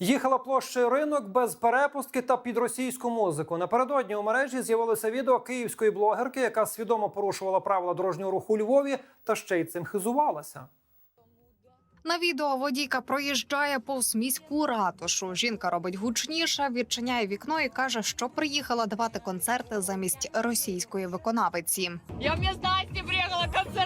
Їхала площею ринок без перепустки та під російську музику. Напередодні у мережі з'явилося відео київської блогерки, яка свідомо порушувала правила дорожнього руху у Львові та ще й цим хизувалася. На відео водійка проїжджає повз міську ратушу. Жінка робить гучніше, відчиняє вікно і каже, що приїхала давати концерти замість російської виконавиці. Я вместо Асти приехала концерты тут давать. В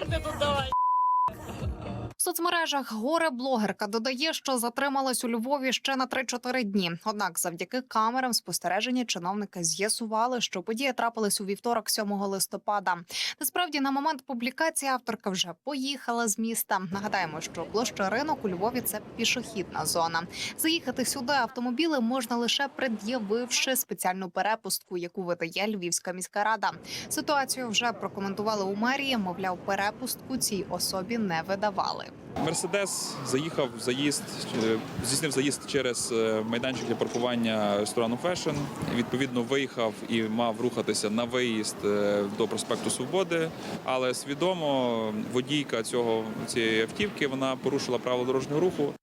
соцмережах горе блогерка додає, що затрималась у Львові ще на 3-4 дні. Однак, завдяки камерам спостереження чиновники з'ясували, що подія трапилась у вівторок, 7 листопада. Насправді, на момент публікації авторка вже поїхала з міста. Нагадаємо, що площа ринок у Львові це пішохідна зона. Заїхати сюди автомобіли можна лише пред'явивши спеціальну перепустку, яку видає Львівська міська рада. Ситуацію вже прокоментували у мерії. Мовляв, перепустку цій особі не видавали. Мерседес заїхав в заїзд, е, здійснив заїзд через е, майданчик для паркування ресторану Фешн. Відповідно, виїхав і мав рухатися на виїзд е, до проспекту Свободи. Але свідомо водійка цього цієї автівки вона порушила правила дорожнього руху.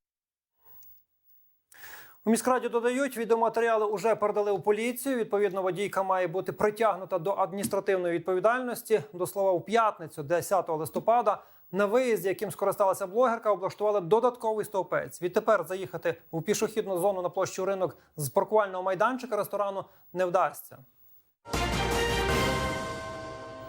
У міськраді додають, відеоматеріали вже передали у поліцію. Відповідно, водійка має бути притягнута до адміністративної відповідальності. До слова, у п'ятницю, 10 листопада, на виїзді, яким скористалася блогерка, облаштували додатковий стовпець. Відтепер заїхати у пішохідну зону на площу ринок з паркувального майданчика ресторану не вдасться.